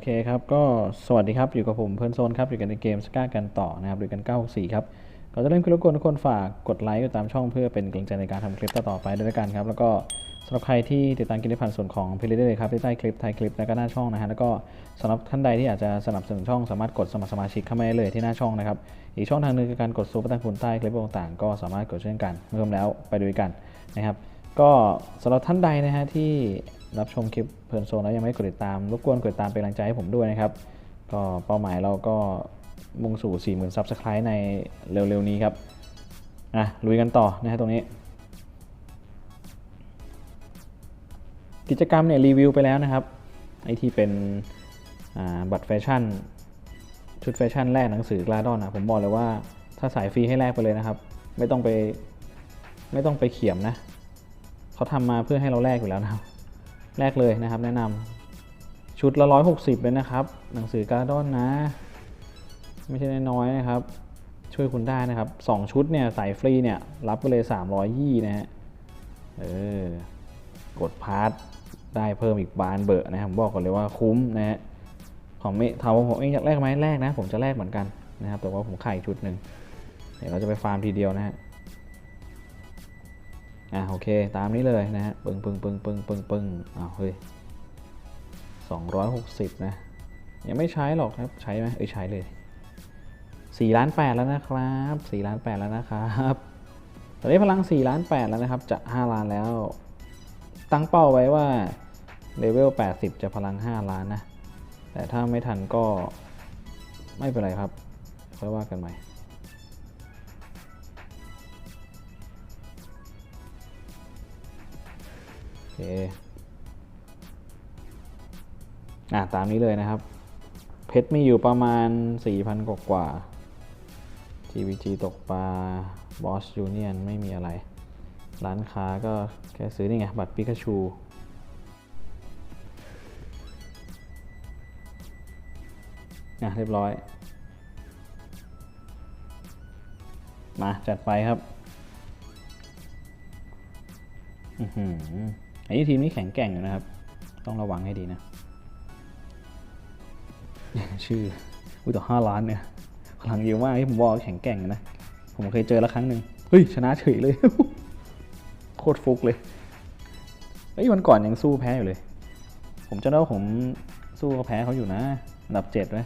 อ่าโอเคครับก็สวัสดีครับอยู่กับผมเพื่อนโซนครับอยู่กันในเกมสก้ากันต่อนะครับด้วยกัน964ครับก่อนจะเริ่มคลิปรบกวนทุกคนฝากกดไลค์กดตามช่องเพื่อเป็นกำลังใจในการทำคลิปต่อๆไปด้วยกันครับแล้วก็สำหรับใครที่ติดตามกินได้ผ่านส่วนของเพลย์ได้เลยครับที่ใต้คลิปท้ายคลิปแล้วก็หน้าช่องนะฮะแล้วก็สำหรับท่านใดที่อยากจะสนับสนุนช่องสามารถกดสมัครสมาชิกเข้ามาได้เลยที่หน้าช่องนะครับอีกช่องทางหนึงคือการกดซูเปอร์ตังคุณใต้คลิปต่างๆ ก็สามารถกดเช่นกันเมื่อแล้วไปดูกันนะครับก็สำหรับท่านใดนะฮะที่ รับชมคลิปเพลินโซนแล้วยังไม่กดติดตามรบกวนกดติดตามเป็นกำลังใจให้ผมด้วยนะครับ ก็เป้าหมายเราก็มุ่งสู่ 40,000ซับสไครต์ในเร็วๆนี้ครับอะลุยกันต่อนะฮะตรงนี้ กิจกรรมเนี่ยรีวิวไปแล้วนะครับไอที่เป็นบัตรแฟชั่น ชุดแฟชั่นแรกหนังสือกลาดอนนะผมบอกเลยว่าถ้าสายฟรีให้แลกไปเลยนะครับ ไม่ต้องไปไม่ต้องไปเขียมนะเขาทำมาเพื่อให้เราแลกอยู่แล้วนะครับ แลกเลยนะครับ แนะนำชุดละร้อยหกสิบเลยนะครับ หนังสือการ์ดอนนะ ไม่ใช่น้อยๆนะครับ ช่วยคุณได้นะครับสองชุดเนี่ยสายฟรีเนี่ย รับไปเลยสามร้อยยี่นะฮะเออกดพาร์ทได้เพิ่มอีกบานเบอร์นะครับผมบอกก่อนเลยว่าคุ้มนะฮะของไม่ถามว่าผมเองอยากแลกไหมแลกนะ ผมจะแลกเหมือนกันนะครับ แต่ว่าผมขายอีกชุดหนึ่งเดี๋ยวเราจะไปฟาร์มทีเดียวนะฮะ อะโอเค ตามนี้เลยนะฮะปึ้งปึ้งปึ้งปึ้งปึ้งปึ้งอ้าวเฮ้ยสองร้อยหกสิบนะ ยังไม่ใช้หรอกครับ ใช้ไหมเอ้ยใช้เลยสี่ล้านแปดแล้วนะครับสี่ล้านแปดแล้วนะครับตอนนี้พลังสี่ล้านแปดแล้วนะครับ จะห้าล้านแล้ว ตั้งเป้าไว้ว่าเลเวลแปดสิบจะพลังห้าล้านนะ แต่ถ้าไม่ทันก็ไม่เป็นไรครับค่อยว่ากันใหม่ อเคอะตามนี้เลยนะครับ เพชรมีอยู่ประมาณ 4,000 กว่ากว่า GVG ตกปลา Boss Union ไม่มีอะไร ร้านค้าก็แค่ซื้อนี่ไง บัตรปิกาชูอะเรียบร้อย มา จัดไปครับ อือหือ อันนี้ทีมนี้แข็งแกร่งอยู่นะครับ ต้องระวังให้ดีนะ ชื่ออุ้ยต่อห้าล้านเนี่ยพลังเยอะมากที่ผมบอกแข็งแกร่งนะ ผมเคยเจอแล้วครั้งหนึ่งเฮ้ยชนะเฉยเลย โคตรฟุกเลยเฮ้ยวันก่อนยังสู้แพ้อยู่เลย ผมจะเล่าผมสู้เขาแพ้เขาอยู่นะอันดับเจ็ดไหม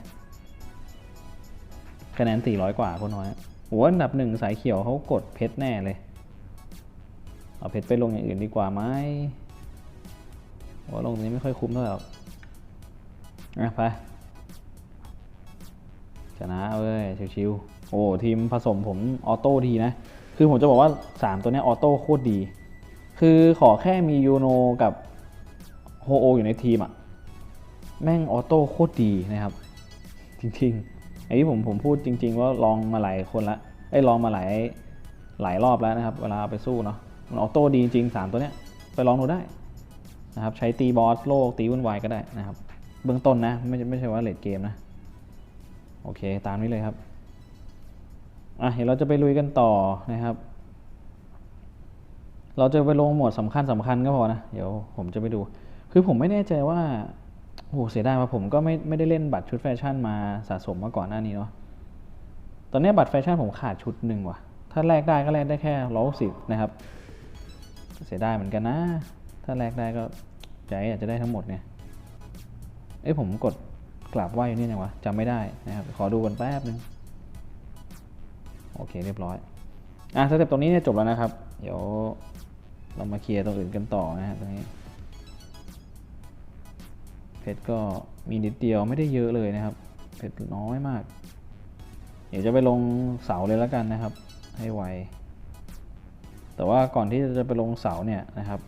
คะแนนสี่ร้อยกว่าคนน้อยโหัวอันดับหนึ่งสายเขียวเขากดเพชรแน่เลย เอาเพชรไปลงอย่างอื่นดีกว่าไหม ว่าลงตรงนี้ไม่ค่อยคุ้มเท่าไหร่หรอกอะไป ชนะเว้ย ชิวๆ โอ้ ทีมผสมผมออโต้ดีนะ คือผมจะบอกว่า 3 ตัวนี้ออโต้โคตรดี คือขอแค่มียูโนกับโฮโออยู่ในทีมอะแม่งออโต้โคตรดีนะครับ จริงๆไอ้ที่ผมผมพูดจริง ๆ ว่าลองมาหลายคนละไอ้ลองมาหลายหลายรอบแล้วนะครับ เวลาเอาไปสู้เนาะมันออโต้ดีจริงๆสามตัวเนี้ยไปลองดูได้ นะครับใช้ตีบอสโลกตีวุ่นวายก็ได้นะครับ เบื้องต้นนะ ไม่ใช่ไม่ใช่ว่าเลดเกมนะ โอเค ตามนี้เลยครับอะเดี๋ยวเราจะไปลุยกันต่อนะครับ เราจะไปลงหมวดสำคัญสำคัญก็พอนะ เดี๋ยวผมจะไปดู คือผมไม่แน่ใจว่าโอ้เสียดายว่าผมก็ไม่ไม่ได้เล่นบัตรชุดแฟชั่นมาสะสมมาก่อนหน้านี้เนาะตอนนี้บัตรแฟชั่นผมขาดชุดหนึ่งว่ะ ถ้าแลกได้ก็แลกได้แค่ร้อยสิบนะครับ เสียดายเหมือนกันนะ ถ้าแลกได้ก็ใจอยากจะได้ทั้งหมดเนี่ยเอ้ยผมกดกลับว่าอยู่นี่ไงวะจำไม่ได้นะครับขอดูกันแป๊บนึงโอเคเรียบร้อยอะสเต็ปตรงนี้เนี่ยจบแล้วนะครับ เดี๋ยวเรามาเคลียร์ตรงอื่นกันต่อนะฮะตรงนี้เพชรก็มีนิดเดียวไม่ได้เยอะเลยนะครับ เพชรน้อยมาก เดี๋ยวจะไปลงเสาเลยแล้วกันนะครับ ให้ไวแต่ว่าก่อนที่จะไปลงเสาเนี่ยนะครับ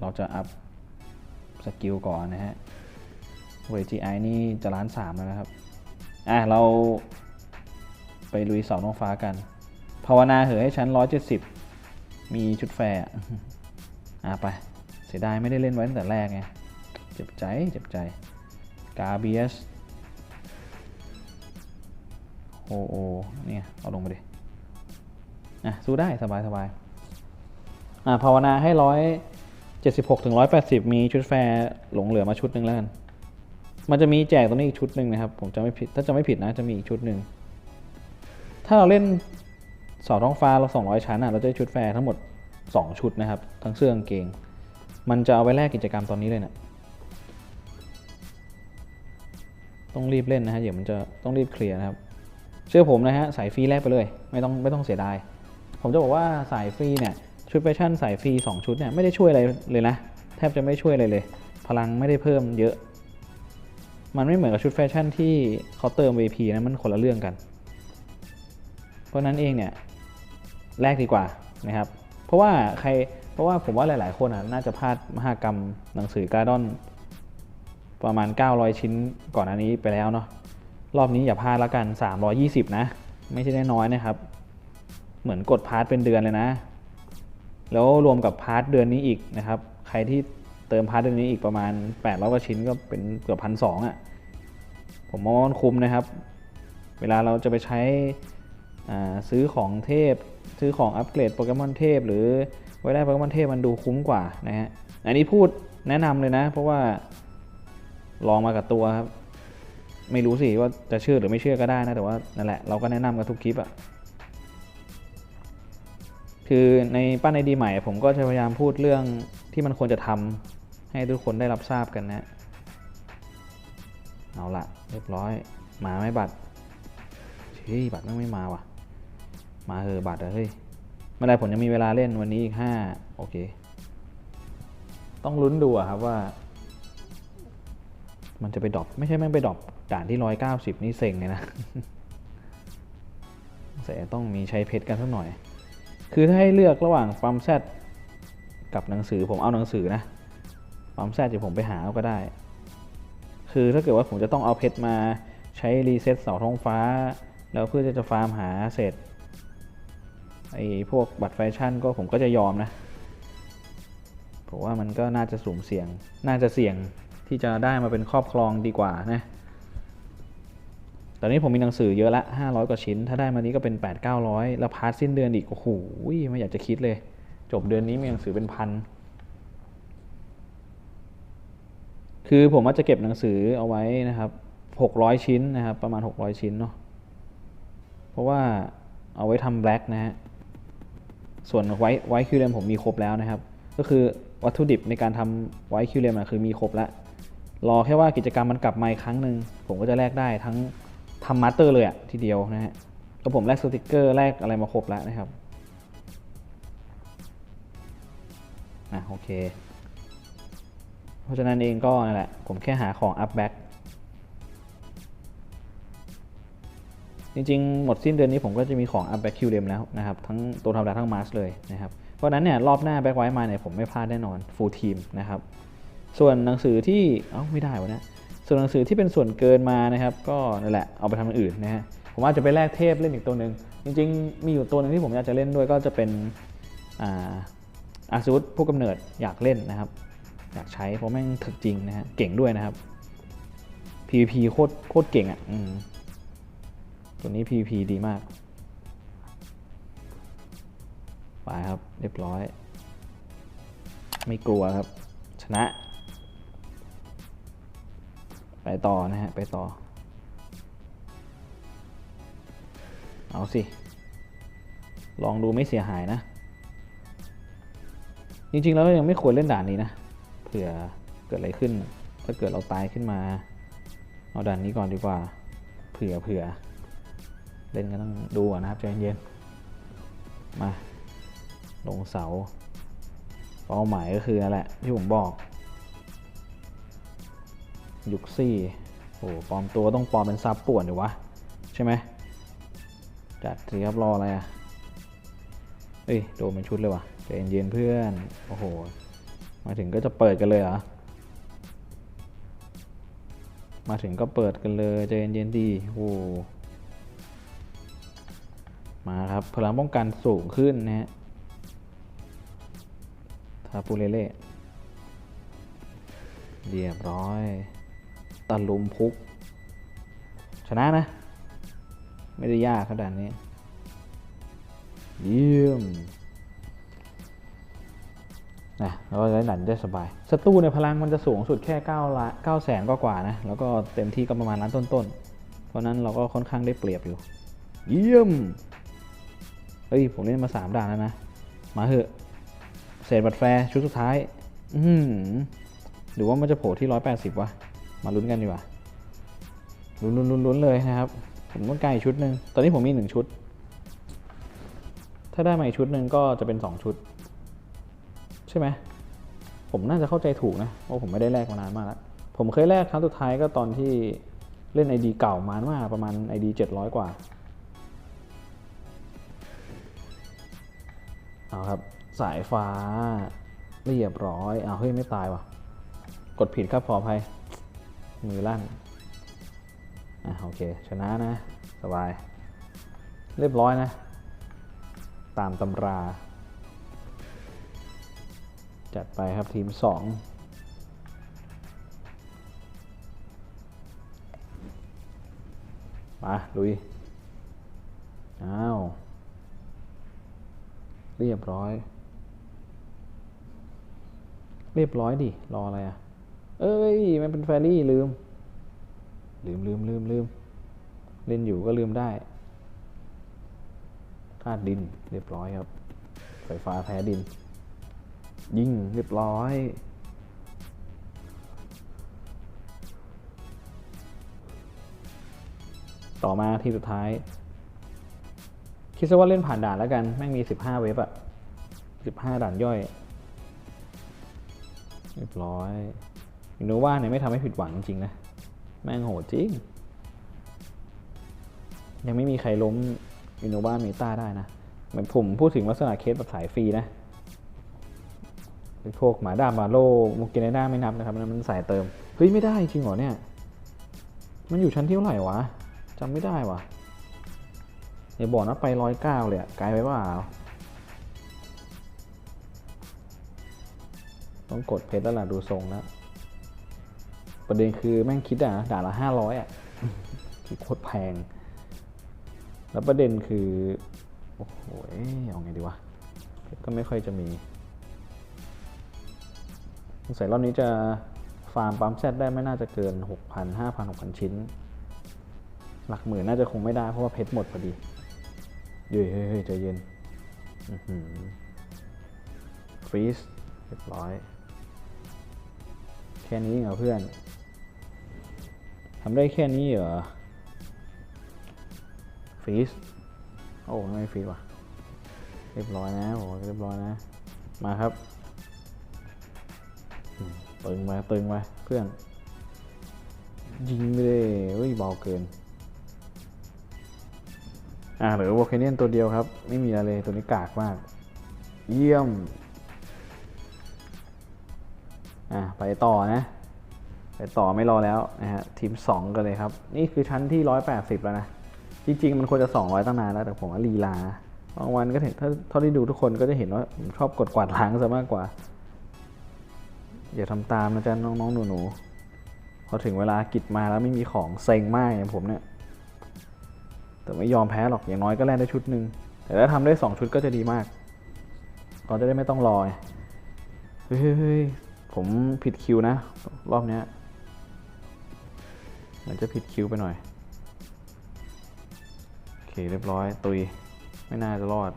เราจะอัพสกิลก่อนนะฮะเวจีไอนี่จะล้านสามแล้วนะครับ อะ เราไปลุยเสาน้องฟ้ากัน ภาวนาเหอะให้ชั้นร้อยเจ็ดสิบมีชุดแฟร์อะอะไป เสียดายไม่ได้เล่นไว้ตั้งแต่แรกไง เจ็บใจ เจ็บใจ กาเบียสโอโอเนี่ย เอาลงไปดิ อะ สู้ได้สบายสบายอะ ภาวนาให้ร้อย เจ็ดสิบหกถึงร้อยแปดสิบมีชุดแฟร์หลงเหลือมาชุดหนึ่งแล้วกัน มันจะมีแจกตรงนี้อีกชุดหนึ่งนะครับ ผมจะไม่ผิด ถ้าจะไม่ผิดนะจะมีอีกชุดหนึ่ง ถ้าเราเล่นสาท้องฟ้าเรา 200 ชั้นอะ เราจะได้ชุดแฟร์ทั้งหมด 2 ชุดนะครับ ทั้งเสื้อกางเกง มันจะเอาไว้แลกกิจกรรมตอนนี้เลยนะต้องรีบเล่นนะฮะ เดี๋ยวมันจะต้องรีบเคลียร์นะครับ เชื่อผมนะฮะ สายฟรีแลกไปเลย ไม่ต้องไม่ต้องเสียดาย ผมจะบอกว่าสายฟรีเนี่ย ชุดแฟชั่นสายฟรี2ชุดเนี่ยไม่ได้ช่วยอะไรเลยนะ แทบจะไม่ช่วยอะไรเลย พลังไม่ได้เพิ่มเยอะ มันไม่เหมือนกับชุดแฟชั่นที่เขาเติม VP นะมันคนละเรื่องกัน เพราะนั้นเองเนี่ยแลกดีกว่านะครับ เพราะว่าใครเพราะว่าผมว่าหลาย ๆ คนน่าจะพลาดมหากรรมหนังสือการ์ดอนประมาณ 900 ชิ้นก่อนอันนี้ไปแล้วเนาะรอบนี้อย่าพลาดแล้วกัน 320 นะ ไม่ใช่น้อยนะครับ เหมือนกดพาร์ทเป็นเดือนเลยนะ แล้วรวมกับพาร์ทเดือนนี้อีกนะครับ ใครที่เติมพาร์ทเดือนนี้อีกประมาณ800กว่าชิ้นก็เป็นเกือบพันสองอะ ผมมองว่ามันคุ้มนะครับ เวลาเราจะไปใช้ซื้อของเทพ ซื้อของอัปเกรดโปเกมอนเทพ หรือไว้ได้โปเกมอนเทพมันดูคุ้มกว่านะฮะ อันนี้พูดแนะนำเลยนะ เพราะว่าลองมากับตัวครับ ไม่รู้สิว่าจะเชื่อหรือไม่เชื่อก็ได้นะ แต่ว่านั่นแหละเราก็แนะนำกันทุกคลิปอะ คือในป้านในดีใหม่ ผมก็จะพยายามพูดเรื่องที่มันควรจะทำให้ทุกคนได้รับทราบกันนะเอาละเรียบร้อย มาไม่บัตรเฮ้ยบัตรแม่งไม่มาว่ะ มาเถอะบัตรอเฮ้ยไม่ได้ผมยังมีเวลาเล่นวันนี้อีกห้าโอเค ต้องลุ้นดูอะครับว่า มันจะไปดรอปไม่ใช่แม่งไปดรอปด่านที่ร้อยเก้าสิบนี่เซ็งเลยนะแต่ต้องมีใช้เพชรกันสักหน่อย คือถ้าให้เลือกระหว่างปั๊มแซดกับหนังสือผมเอาหนังสือนะปั๊มแซดจะผมไปหาเอาก็ได้ คือถ้าเกิดว่าผมจะต้องเอาเพชรมาใช้รีเซ็ตเสาท้องฟ้า แล้วเพื่อจะจะฟาร์มหาเสร็จไอ้พวกบัตรแฟชั่นก็ผมก็จะยอมนะผมว่ามันก็น่าจะสูงเสี่ยง น่าจะเสี่ยงที่จะได้มาเป็นครอบครองดีกว่านะ ตอนนี้ผมมีหนังสือเยอะละ500 กว่าชิ้น ถ้าได้มานี้ก็เป็น 8 900 แล้วพาร์ทสิ้นเดือนอีก โอ้โห ไม่อยากจะคิดเลย จบเดือนนี้มีหนังสือเป็นพัน คือผมว่าจะเก็บหนังสือเอาไว้นะครับ 600 ชิ้นนะครับ ประมาณ 600 ชิ้นเนาะ เพราะว่าเอาไว้ทำแบล็กนะฮะ ส่วนไว้ไว้คิวเลมผมมีครบแล้วนะครับ ก็คือวัตถุดิบในการทำไว้คิวเลมคือมีครบแล้ว รอแค่ว่ากิจกรรมมันกลับมาอีกครั้งหนึ่งผมก็จะแลกได้ทั้ง ทำมาสเตอร์เลยอะทีเดียวนะฮะก็ผมแลกสติกเกอร์แลกอะไรมาครบแล้วนะครับอะโอเค เพราะฉะนั้นเองก็นั่นแหละ ผมแค่หาของอัพแบ็กจริงๆ หมดสิ้นเดือนนี้ผมก็จะมีของอัพแบ็กคิวเดมแล้วนะครับ ทั้งตัวธรรมดาทั้งมาสเลยนะครับ เพราะฉะนั้นเนี่ยรอบหน้าแบ็กไว้มาเนี่ยผมไม่พลาดแน่นอนฟูลทีมนะครับ ส่วนหนังสือที่ เอ้าไม่ได้วะเนี่ย ส่วนหนังสือที่เป็นส่วนเกินมานะครับ ก็นั่นแหละเอาไปทำอย่างอื่นนะฮะผมอาจจะไปแลกเทพเล่นอีกตัวหนึ่งจริงๆ มีอยู่ตัวหนึ่งที่ผมอยากจะเล่นด้วยก็จะเป็นอาซูดผู้กำเนิดอยากเล่นนะครับ อยากใช้เพราะแม่งถึกจริงนะฮะเก่งด้วยนะครับ PVP โคตรโคตรเก่งอะตัวนี้ PVP ดีมากไปครับ เรียบร้อย ไม่กลัวครับ ชนะ ไปต่อนะฮะ ไปต่อ เอาสิ ลองดูไม่เสียหายนะ จริงๆ แล้วยังไม่ควรเล่นด่านนี้นะ เผื่อเกิดอะไรขึ้น ถ้าเกิดเราตายขึ้นมา เอาด่านนี้ก่อนดีกว่า เผื่อเผื่อ เล่นก็ต้องดูนนะครับใจเย็นๆ มา ลงเสา เป้าหมายก็คือนั่นแหละที่ผมบอก ยุกซี่โอ้ปลอมตัวต้องปลอมเป็นซับป่วนดีวะ ใช่ไหมจัดสิครับรออะไรอะเอ้ยโดนเป็นชุดเลยวะใจเย็นเพื่อน โอ้โห มาถึงก็จะเปิดกันเลยเหรอ มาถึงก็เปิดกันเลยใจเย็นๆดีโอ้มาครับ พลังป้องกันสูงขึ้นนะฮะทาปูเลเล่เรียบร้อย ตะลุมพุก ชนะนะ ไม่ได้ยากขนาดนี้ เยี่ยมนะแล้วก็ได้ดันได้สบายศัตรูในพลังมันจะสูงสุดแค่9ละ9แสนกว่าๆนะ แล้วก็เต็มที่ก็ประมาณล้านต้นๆ เพราะนั้นเราก็ค่อนข้างได้เปรียบอยู่ เยี่ยม เฮ้ย ผมเล่นมาสามด่านแล้วนะ มาเหอะ เศษบัตรแฟร์ชุดสุดท้าย อือหือหรือว่ามันจะโผล่ที่ร้อยแปดสิบวะ มาลุ้นกันดีกว่าลุ้นลุ้นลุ้นลุ้นเลยนะครับ ผมต้องการอีกชุดหนึ่งตอนนี้ผมมีหนึ่งชุด ถ้าได้มาอีกชุดหนึ่งก็จะเป็นสองชุด ใช่ไหมผมน่าจะเข้าใจถูกนะเพราะผมไม่ได้แลกมานานมากแล้วผมเคยแลกครั้งสุดท้ายก็ตอนที่เล่น ID เก่ามานมากประมาณ ID 700กว่าเอาครับสายฟ้าเรียบร้อยเอาวเฮ้ยไม่ตายว่ะ กดผิดครับขออภัย มือลั่นอะโอเค ชนะนะ สบาย เรียบร้อยนะ ตามตำรา จัดไปครับทีม 2 มาลุย อ้าว เรียบร้อย เรียบร้อยดิ รออะไรอะ เอ้ย มันเป็นแฟรี่ลืม ลืมลืมลืมลืมเล่นอยู่ก็ลืมได้ธาตุดินเรียบร้อยครับ ไฟฟ้าแพ้ดิน ยิงเรียบร้อยต่อมาทีสุดท้าย คิดซะว่าเล่นผ่านด่านแล้วกัน แม่งมี 15 เว็บอะ15 ด่านย่อย เรียบร้อย อินโนวาเนี่ยไม่ทำให้ผิดหวังจริงๆนะ แม่งโหดจริง ยังไม่มีใครล้มอินโนวาเมตาได้นะเหมือนผมพูดถึงลักษณะเคสแบบสายฟรีนะพวกหมาดามาโลมุกินเนด้าไม่นับนะครับมันมันสายเติม เฮ้ย ไม่ได้จริงเหรอเนี่ย มันอยู่ชั้นที่เท่าไหร่วะจำไม่ได้วะอย่าบอกนะไปร้อยเก้าเลยไกลไปเปล่าต้องกดเพชรแล้วล่ะดูทรงแล้ว ประเด็นคือแม่งคิดอะด่านละห้าร้อยอะคือโคตรแพง แล้วประเด็นคือ โอ้โหเอาไงดีวะ ก็ไม่ค่อยจะมีสงสัยรอบนี้จะฟาร์มปั๊มแซดได้ไม่น่าจะเกิน 6,000 5,000 6,000 ชิ้น หลักหมื่นน่าจะคงไม่ได้เพราะว่าเพชรหมดพอดียเฮ้ยเฮ้ยใจเย็นฟรีสเรียบร้อย แค่นี้เหรอเพื่อน ทำได้แค่นี้เหรอฟีสโอ้ไม่ฟรีว่ะ เรียบร้อยนะโอ้เรียบร้อยนะ มาครับ ตึงมาตึงมาเพื่อน ยิงไปเลยเฮ้ยเบาเกิน อ่าเหลือวอลเคเนียนตัวเดียวครับ ไม่มีอะไรเลยตัวนี้กากมาก เยี่ยม อ่าไปต่อนะ ไปต่อไม่รอแล้วนะฮะทีม 2 กันเลยครับ นี่คือชั้นที่ 180 แล้วนะ จริง ๆ มันควรจะ 200 ตั้งนานแล้ว แต่ผมว่าลีลาบางวันก็เห็นถ้าเท่าที่ดูทุกคนก็จะเห็นว่าผมชอบกดกวาดล้างซะมากกว่า อย่าทำตามนะจ๊ะน้องๆหนูๆพอถึงเวลากิจมาแล้วไม่มีของเซ็งมากอย่างผมเนี่ยแต่ไม่ยอมแพ้หรอกอย่างน้อยก็แลกได้ชุดหนึ่งแต่ถ้าทำได้สองชุดก็จะดีมากเราจะได้ไม่ต้องรอเฮ้ยเฮ้ยผมผิดคิวนะ รอบเนี้ย เหมือนจะผิดคิวไปหน่อย โอเคเรียบร้อย ตุย ไม่น่าจะรอด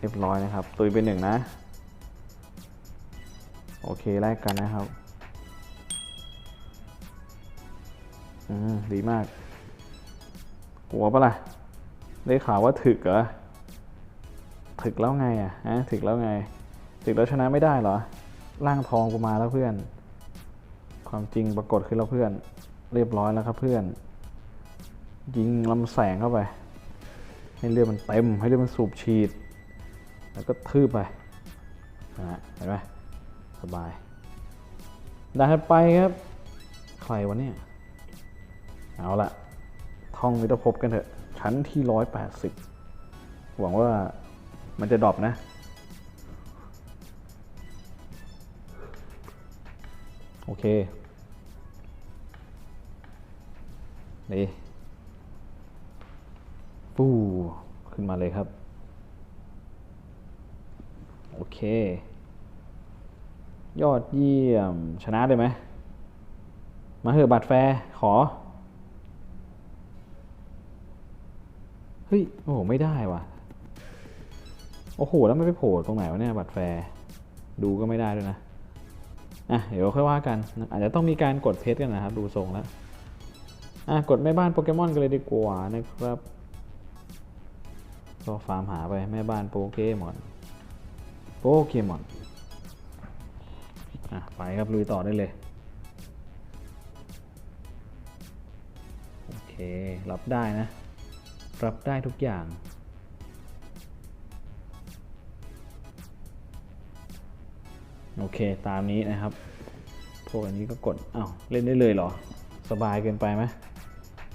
เรียบร้อยนะครับ ตุยเป็นหนึ่งนะ โอเคแลกกันนะครับ อืม ดีมากกลัวปะล่ะ ได้ข่าวว่าถึกเหรอ ถึกแล้วไงอะฮะถึกแล้วไง ถึกแล้วชนะไม่ได้เหรอ ร่างทองกูมาแล้วเพื่อน ความจริงปรากฏขึ้นแล้วเพื่อน เรียบร้อยแล้วครับเพื่อน ยิงลำแสงเข้าไป ให้เลือดมันเต็ม ให้เลือดมันสูบฉีด แล้วก็ทืบไปนะฮะเห็นไหมสบายด่านถัดไปครับ ใครวะเนี่ย เอาละท่องมิตรภพกันเถอะ ชั้นที่ร้อยแปดสิบหวังว่ามันจะดรอปนะโอเค นี่ปู้ขึ้นมาเลยครับ โอเค ยอดเยี่ยม ชนะเลยไหม มาเถอะบัตรแฟร์ขอ เฮ้ย โอ้โห ไม่ได้ว่ะ โอ้โห แล้วไม่ไปโผล่ตรงไหนวะเนี่ย บัตรแฟร์ดูก็ไม่ได้ด้วยนะ อะ เดี๋ยวค่อยว่ากัน อาจจะต้องมีการกดเพชรกันนะครับ ดูทรงแล้ว อะกดแม่บ้านโปเกมอนกันเลยดีกว่านะครับก็ฟาร์มหาไปแม่บ้านโปเกมอนโปเกมอนอะไปครับลุยต่อได้เลย โอเค รับได้นะ รับได้ทุกอย่างโอเค ตามนี้นะครับ พวกอันนี้ก็กดอ้าว เล่นได้เลยเหรอ สบายเกินไปไหม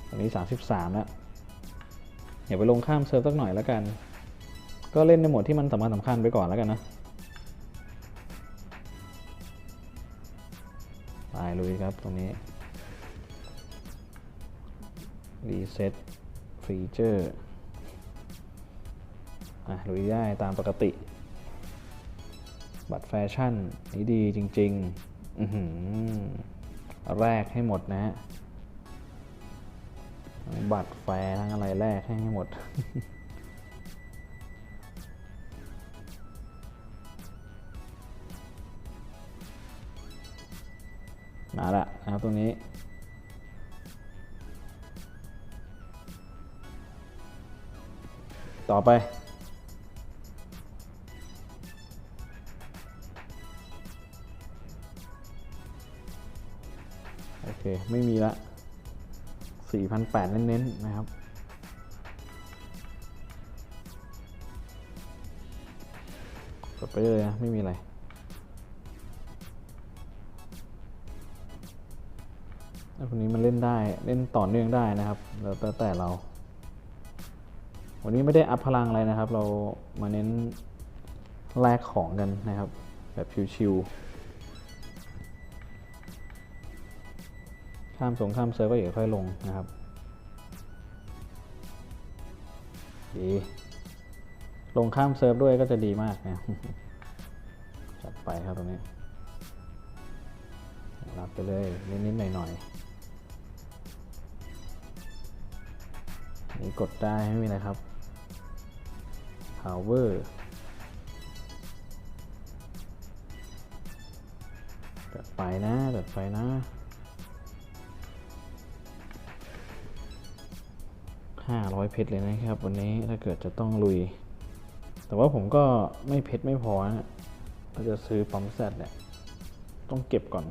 ตอนนี้ 33แล้วอย่าไปลงข้ามเซิร์ฟสักหน่อยแล้วกัน ก็เล่นในโหมดที่มันสำคัญสำคัญไปก่อนแล้วกันนะไปลุยครับตรงนี้ รีเซ็ตฟีเจอร์อะลุยได้ตามปกติ บัตรแฟชั่น นี้ดีจริงๆอือหือแรกให้หมดนะฮะ บัตรแฟร์ทั้งอะไรแรกให้หมด มาละนะครับตรงนี้ต่อไป โอเค ไม่มีละ 4,800 เน้นๆ นะครับ กดไปเลยนะ ไม่มีอะไร แล้วคนนี้มันเล่นได้ เล่นต่อเนื่องได้นะครับ แล้วแต่แต่เรา วันนี้ไม่ได้อัพพลังอะไรนะครับ เรามาเน้นแลกของกันนะครับ แบบชิวๆ ข้ามสงข้ามเซิร์ฟก็อย่าค่อยลงนะครับดีลงข้ามเซิร์ฟด้วยก็จะดีมากนะจัดไปครับตรงนี้รับไปเลยนิดๆหน่อยๆนี่กดได้ไม่มีอะไรครับ power จัดไปนะจัดไปนะ 500 เพชรเลยนะครับ วันนี้ถ้าเกิดจะต้องลุย แต่ว่าผมก็ไม่เพชรไม่พอนะถ้าจะซื้อปั๊มแซดเนี่ยต้องเก็บก่อน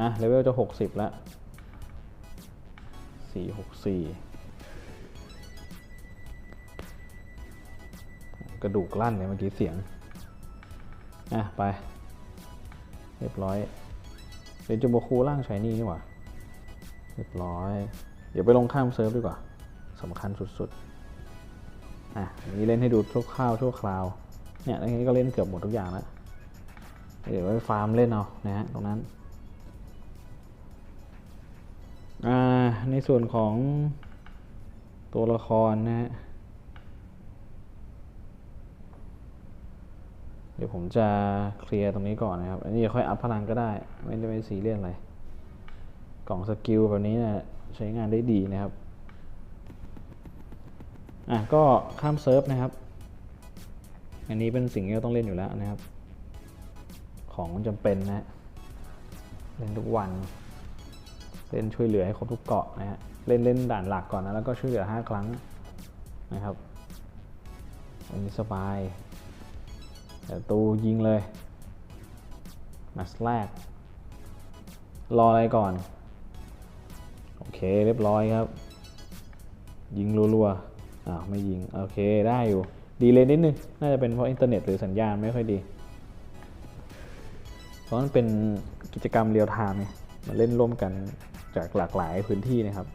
นะเลเวลจะ 60 แล้ว 464 กระดูกลั่นเลยเมื่อกี้เสียง อะ ไป เรียบร้อยเรนจูโบคูล่างใช้นี่นี่หว่า เรียบร้อย เดี๋ยวไปลงข้ามเซิร์ฟดีกว่าสำคัญสุดๆ อะอันนี้เล่นให้ดูชั่วคราวชั่วคราว เนี่ยตรงนี้ก็เล่นเกือบหมดทุกอย่างแล้ว เดี๋ยวไปฟาร์มเล่นเอานะฮะตรงนั้น อ่า ในส่วนของตัวละครนะฮะ เดี๋ยวผมจะเคลียร์ตรงนี้ก่อนนะครับ อันนี้ค่อยอัพพลังก็ได้ ไม่ได้ไม่ซีเรียสอะไร กล่องสกิลแบบนี้เนะี่ย ใช้งานได้ดีนะครับอะก็ข้ามเซิร์ฟนะครับ อันนี้เป็นสิ่งที่เราต้องเล่นอยู่แล้วนะครับ ของจำเป็นนะฮะเล่นทุกวันเล่นช่วยเหลือให้ครบทุกเกาะนะฮะเล่นเล่นด่านหลักก่อนนะแล้วก็ช่วยเหลือ 5 ครั้งนะครับอันนี้สบายแต่ตูยิงเลยมาสแรกรออะไรก่อน เคเรียบร้อยครับ ยิงรัวๆอ้าวไม่ยิง โอเคได้อยู่ดีเลยนิดนึง น่าจะเป็นเพราะอินเทอร์เน็ตหรือสัญญาณไม่ค่อยดี เพราะมันเป็นกิจกรรมเรียลไทม์ไงมาเล่นร่วมกันจากหลากหลายพื้นที่นะครับ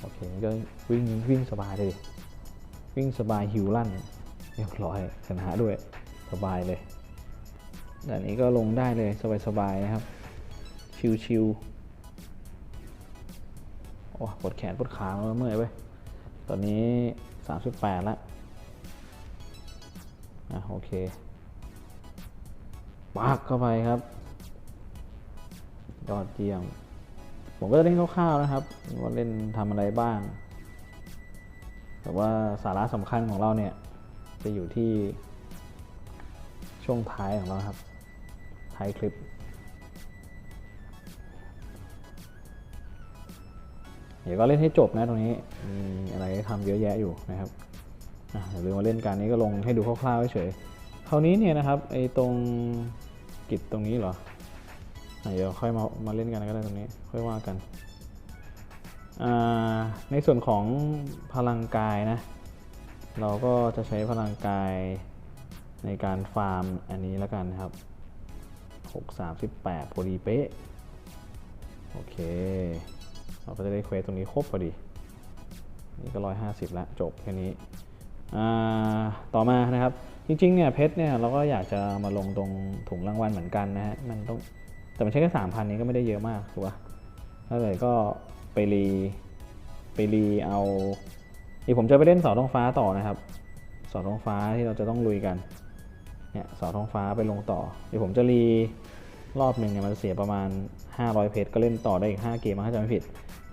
โอเคก็วิ่งวิ่งสบายเลยวิ่งสบายฮิวลั่นเรียบร้อยชนะด้วยสบายเลยด่านนี้ก็ลงได้เลยสบายๆนะครับ ชิวๆ โอ้ปวดแขนปวดขาเมื่อยเว้ยตอนนี้ 38 แล้วอะโอเคปักเข้าไปครับยอดเยี่ยม ผมก็จะเล่นคร่าวๆนะครับ ว่าเล่นทำอะไรบ้าง แต่ว่าสาระสำคัญของเราเนี่ย จะอยู่ที่ช่วงท้ายของเราครับ ท้ายคลิป ดี๋ยวก็เล่นให้จบนะตรงนี้มีอะไรให้ทำเยอะแยะอยู่นะครับอะอย่าลืมมาเล่นการนี้ก็ลงให้ดูคร่าวๆเฉยๆคราวนี้เนี่ยนะครับไอ้ตรงกิจตรงนี้เหรอเดี๋ยวค่อยมามาเล่นกันก็ได้ตรงนี้ค่อยว่ากัน ในส่วนของพลังกายนะเราก็จะใช้พลังกายในการฟาร์มอันนี้แล้วกันนะครับ 6 38พอดีเป๊ะ โอเค เราก็จะได้เควสตรงนี้ครบพอดี นี่ก็150ละจบแค่นี้ ต่อมานะครับ จริงๆเนี่ยเพชรเนี่ยเราก็อยากจะมาลงตรงถุงรางวัลเหมือนกันนะฮะ มันต้องแต่มันใช้แค่สามพันนี้ก็ไม่ได้เยอะมากถูกป่ะก็เลยก็ไปรีไปรีเอานี่ผมจะไปเล่นเสาท้องฟ้าต่อนะครับเสาท้องฟ้าที่เราจะต้องลุยกันเนี่ยเสาท้องฟ้าไปลงต่อเดี๋ยวผมจะรีรอบหนึ่งเนี่ยมันจะเสียประมาณ 500 เพชรก็เล่นต่อได้อีก 5 เกมถ้าจะไม่ผิด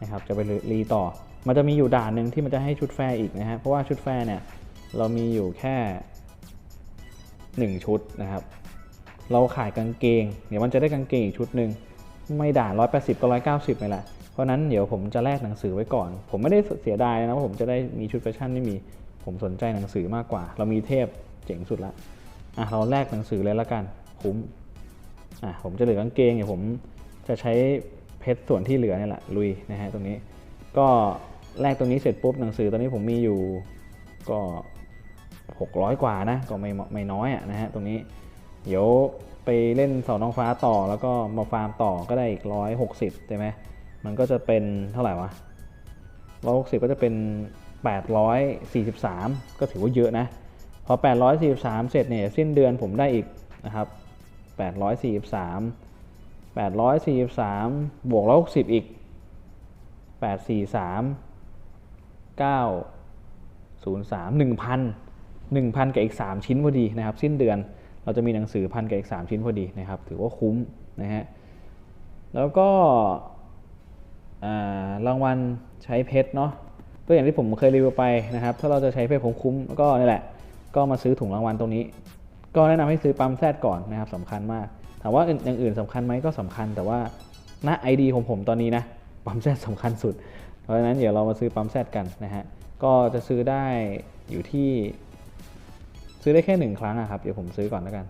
นะครับจะไปรีต่อ มันจะมีอยู่ด่านหนึ่งที่มันจะให้ชุดแฟร์อีกนะฮะเพราะว่าชุดแฟร์เนี่ยเรามีอยู่แค่ 1 ชุดนะครับ เราขายกางเกง เดี๋ยวมันจะได้กางเกงอีกชุดหนึ่งไม่ด่าน 180 ก็ 190ไปละเพราะนั้นเดี๋ยวผมจะแลกหนังสือไว้ก่อน ผมไม่ได้เสียดายนะว่าผมจะได้มีชุดแฟชั่นไม่มีผมสนใจหนังสือมากกว่า เรามีเทพเจ๋งสุดละอะเราแลกหนังสือเลยละกันคุ้มอะผมจะเหลือกางเกงเดี๋ยวผมจะใช้ เพชรส่วนที่เหลือนี่แหละลุยนะฮะตรงนี้ ก็แลกตรงนี้เสร็จปุ๊บหนังสือตอนนี้ผมมีอยู่ก็ 600 กว่านะก็ไม่ไม่น้อยอะนะฮะตรงนี้เดี๋ยวไปเล่นเสาน้องฟ้าต่อแล้วก็มาฟาร์มต่อก็ได้อีก 160ใช่ไหมมันก็จะเป็นเท่าไหร่วะ 160 ก็จะเป็น 843 ก็ถือว่าเยอะนะ พอ 843 เสร็จเนี่ยสิ้นเดือนผมได้อีกนะครับ 843 843 บวก160อีก 843 903 1,000 1,000 กับอีก 3 ชิ้นพอดีนะครับ สิ้นเดือนเราจะมีหนังสือพันกับอีก 3 ชิ้นพอดีนะครับ ถือว่าคุ้มนะฮะแล้วก็รางวัลใช้เพชรเนาะตัวอย่างที่ผมเคยรีวิวไปนะครับ ถ้าเราจะใช้เพชรคุ้มๆก็นี่แหละ ก็มาซื้อถุงรางวัลตรงนี้ ก็แนะนำให้ซื้อปั๊มแซดก่อนนะครับสำคัญมากามว่าอย่างอื่นสำคัญไหมก็สำคัญ แต่ว่าณไอดีของผมตอนนี้นะปั๊มแซดสำคัญสุด เพราะฉะนั้นเดี๋ยวเรามาซื้อปั๊มแซดกันนะฮะก็จะซื้อได้อยู่ที่ ซื้อได้แค่หนึ่งครั้งอะครับ เดี๋ยวผมซื้อก่อนแล้วกัน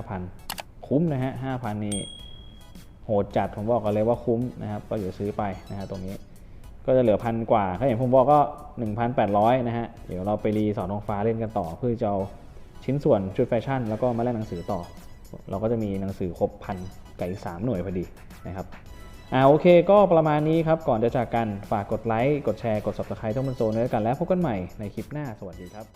5,000 คุ้มนะฮะ5,000 นี่โหดจัดผมบอกกันเลยว่าคุ้มนะครับ ก็เดี๋ยวซื้อไปนะฮะตรงนี้ ก็จะเหลือพันกว่าถ้าอย่างผมบอกก็ 1,800 นะฮะเดี๋ยวเราไปรีสอนทองฟ้าเล่นกันต่อ เพื่อจะเอาชิ้นส่วนชุดแฟชั่น แล้วก็มาแลกหนังสือต่อ เราก็จะมีหนังสือครบพันกับอีกสามหน่วยพอดีนะครับอ่าโอเคก็ประมาณนี้ครับ ก่อนจะจากกันฝากกดไลค์ กดแชร์ กด subscribe ต้องเป็นโซนด้วยกันแล้วพบกันใหม่ในคลิปหน้า สวัสดีครับ